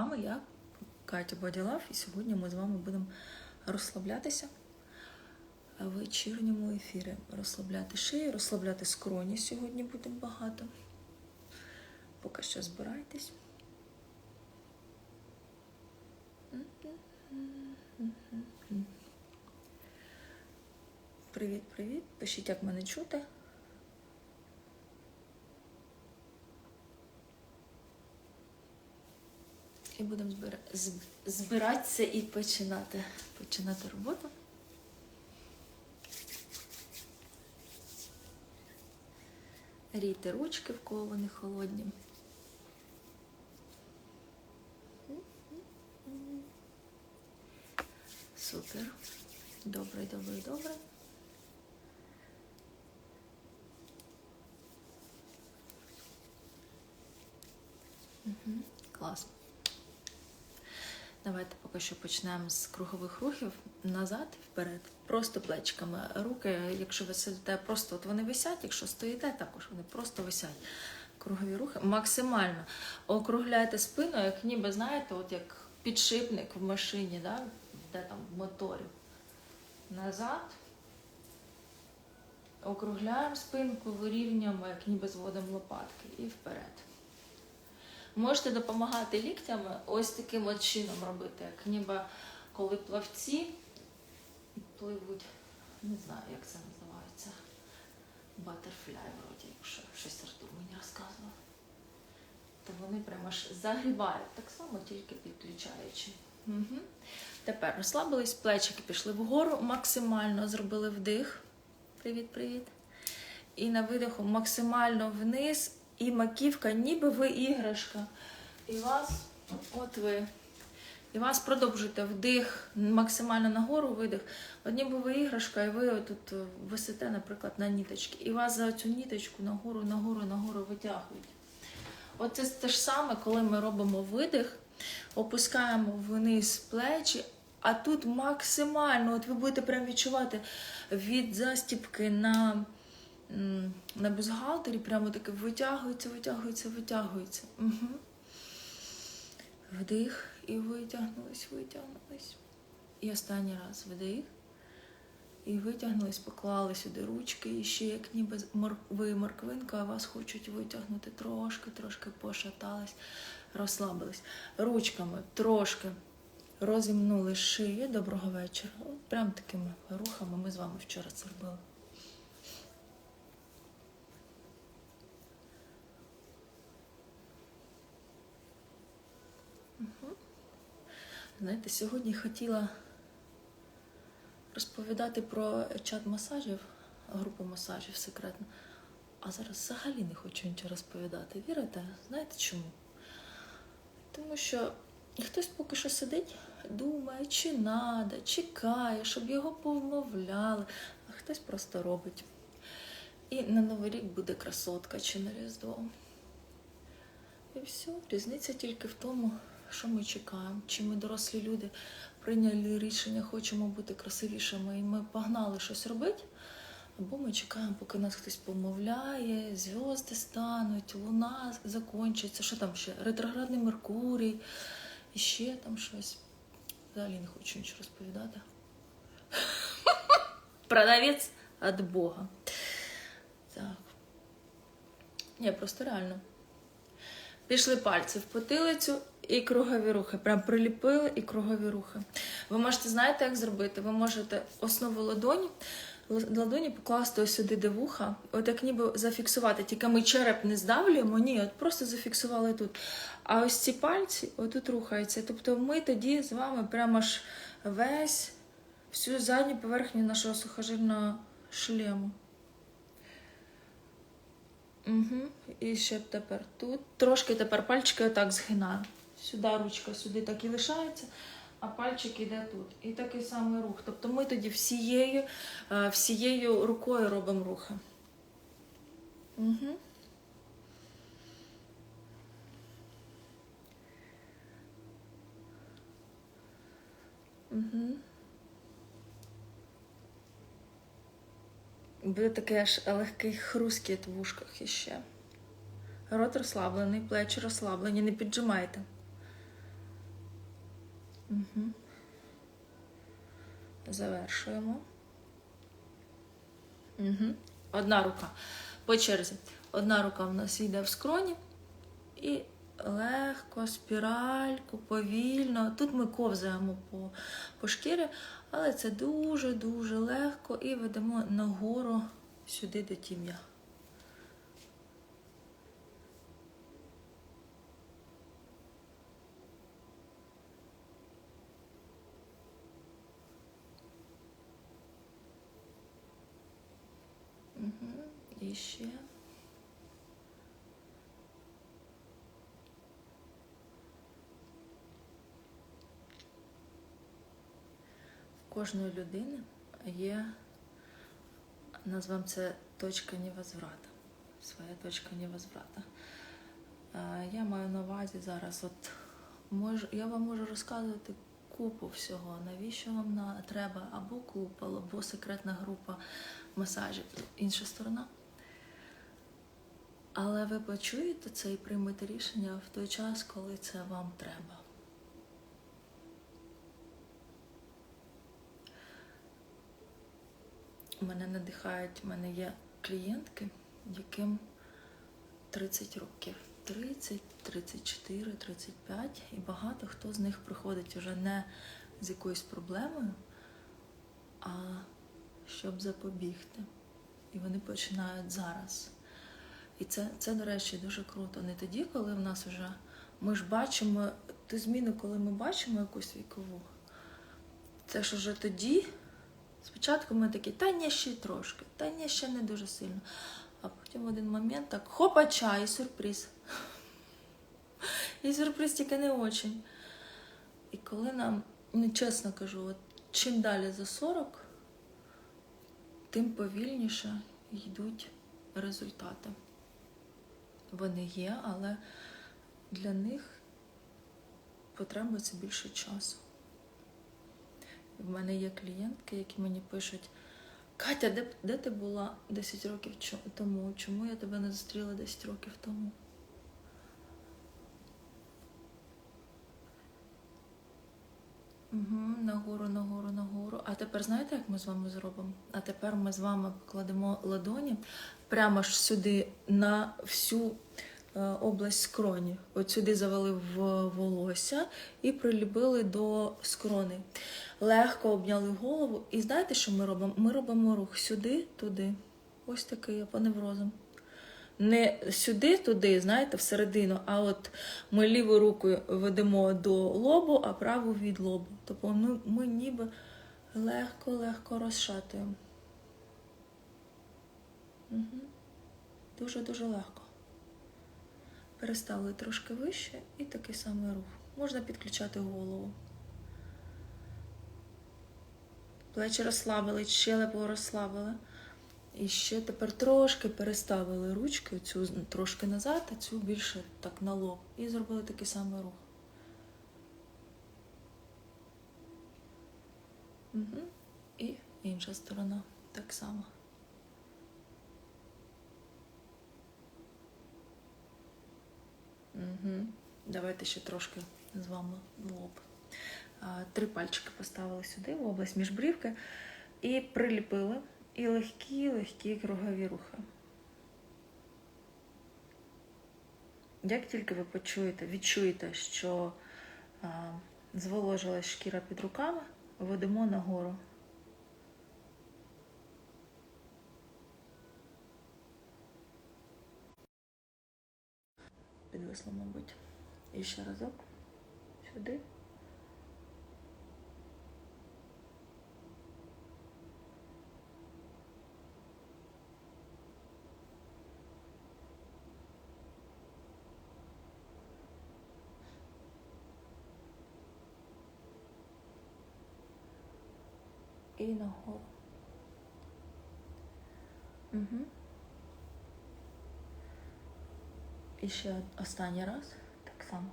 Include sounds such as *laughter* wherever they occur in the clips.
вами я Катя Боділав, і сьогодні ми з вами будемо розслаблятися в вечірньому ефірі. Розслабляти шию, розслабляти скроні сьогодні буде багато. Поки що збирайтесь. Привіт, привіт. Пишіть, як мене чути. І будемо збира... збиратися і починати. починати роботу. Рійте ручки, в кого вони холодні. Супер. Добре, добре, добре. Угу. Клас. Давайте поки що почнемо з кругових рухів назад, і вперед, просто плечиками. Руки, якщо ви сидите, просто от вони висять, якщо стоїте, також вони просто висять. Кругові рухи. Максимально округляйте спину, як ніби, знаєте, от як підшипник в машині, да? де там в моторі. Назад. Округляємо спинку, вирівнюємо, як ніби зводимо лопатки. І вперед. Можете допомагати ліктями ось таким от чином робити, як ніби коли плавці пливуть, не знаю, як це називається. Батерфляй, вроді, якщо щось Артур мені розказував. То вони прямо ж загрібають, так само, тільки підключаючи. Угу. Тепер розслабились, плечики пішли вгору, максимально зробили вдих. Привіт, привіт. І на видиху максимально вниз, і маківка, ніби ви іграшка. І вас, от ви. І вас продовжуєте вдих максимально нагору, видих. От ніби ви іграшка, і ви тут висите, наприклад, на ніточки. І вас за цю ніточку нагору, нагору, нагору витягують. От це те ж саме, коли ми робимо видих, опускаємо вниз плечі, а тут максимально, от ви будете прям відчувати від застіпки на, на бюстгальтері, прямо таке витягується, витягується, витягується. Угу. Вдих і витягнулись, витягнулись. І останній раз вдих. І витягнулись, поклали сюди ручки, і ще як ніби ви морквинка, а вас хочуть витягнути трошки, трошки пошатались, розслабились. Ручками трошки розімнули шиї. Доброго вечора. Прям такими рухами ми з вами вчора це робили. Знаєте, сьогодні хотіла розповідати про чат масажів, групу масажів секретно. А зараз взагалі не хочу нічого розповідати. Вірите? Знаєте чому? Тому що хтось поки що сидить, думає, чи надо, чекає, щоб його повмовляли, а хтось просто робить. І на Новий рік буде красотка чи на Різдво. І все, різниця тільки в тому, що ми чекаємо. Чи ми дорослі люди прийняли рішення, хочемо бути красивішими, і ми погнали щось робити. Або ми чекаємо, поки нас хтось помовляє, зв'язки стануть, луна закінчиться, що там ще? Ретроградний Меркурій, і ще там щось. Взагалі не хочу нічого розповідати. *laughs* Продавець від Бога. Так. Ні, просто реально. Пішли пальці в потилицю і кругові рухи. Прям приліпили і кругові рухи. Ви можете, знаєте, як зробити? Ви можете основу ладоні, ладоні покласти ось сюди, де вуха, от як ніби зафіксувати. Тільки ми череп не здавлюємо, ні, от просто зафіксували тут. А ось ці пальці отут рухаються. Тобто ми тоді з вами прямо ж весь всю задню поверхню нашого сухожильного шлему. Угу. І ще тепер тут. Трошки тепер пальчики отак згинаю. Сюди ручка, сюди так і лишається, а пальчик іде тут. І такий самий рух. Тобто ми тоді всією, е, всією рукою робимо рухи. Угу. Угу. Буде такий аж легкий хрускіт в ушках іще. Рот розслаблений, плечі розслаблені, не піджимайте. Угу. Завершуємо. Угу. Одна рука. По черзі. Одна рука в нас йде в скроні. І легко, спіральку, повільно. Тут ми ковзаємо по, по шкірі, але це дуже-дуже легко і ведемо нагору сюди до тім'я. Угу. І ще. В кожної людини є, назвемо це точка невозврата. Своя точка невозврата. Е, Я маю на увазі зараз, от мож, я вам можу розказувати купу всього, навіщо вам треба або клуб, або секретна група масажів. Інша сторона. Але ви почуєте це і приймете рішення в той час, коли це вам треба. Мене надихають, в мене є клієнтки, яким 30 років. 30, 34, 35, і багато хто з них приходить вже не з якоюсь проблемою, а щоб запобігти. І вони починають зараз. І це, це, до речі, дуже круто. Не тоді, коли в нас вже ми ж бачимо ту зміну, коли ми бачимо якусь вікову. Це ж уже тоді. Спочатку ми такі, та ні, ще трошки, та ні, ще не дуже сильно. А потім в один момент так хопача, і сюрприз. І сюрприз тільки не очень. І коли нам, ну чесно кажу, от чим далі за 40, тим повільніше йдуть результати. Вони є, але для них потребується більше часу. В мене є клієнтки, які мені пишуть: Катя, де, де ти була 10 років тому? Чому я тебе не зустріла 10 років тому? Угу, нагору, нагору, нагору. А тепер знаєте, як ми з вами зробимо? А тепер ми з вами покладемо ладоні прямо ж сюди на всю е, область скроні. От сюди завели в волосся і приліпили до скрони. Легко обняли голову. І знаєте, що ми робимо? Ми робимо рух сюди, туди. Ось такий по неврозам. Не сюди, туди, знаєте, всередину, а от ми лівою рукою ведемо до лобу, а праву від лобу. Тобто ми, ми ніби легко-легко розшатуємо. Дуже-дуже легко. Переставили трошки вище і такий самий рух. Можна підключати голову. Плечі розслабили, щелепу розслабили. І ще тепер трошки переставили ручки, цю трошки назад, а цю більше так на лоб. І зробили такий самий рух. Угу. І інша сторона так само. Угу. Давайте ще трошки з вами лоб. Три пальчики поставили сюди, в область міжбрівки, і приліпили. І легкі-легкі кругові рухи. Як тільки ви почуєте, відчуєте, що зволожилась шкіра під руками, ведемо нагору. Підвисло, мабуть. І ще разок. Сюди. І нагору. Угу. І ще останній раз так само.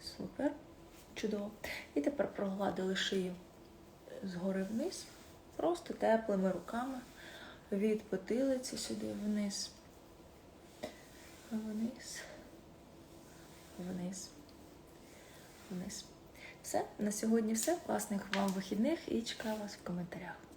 Супер. Чудово. І тепер прогладили шию згори вниз, просто теплими руками від потилиці сюди вниз. Вниз. Вниз. Вниз. Все, на сьогодні все. Класних вам вихідних і чекаю вас в коментарях.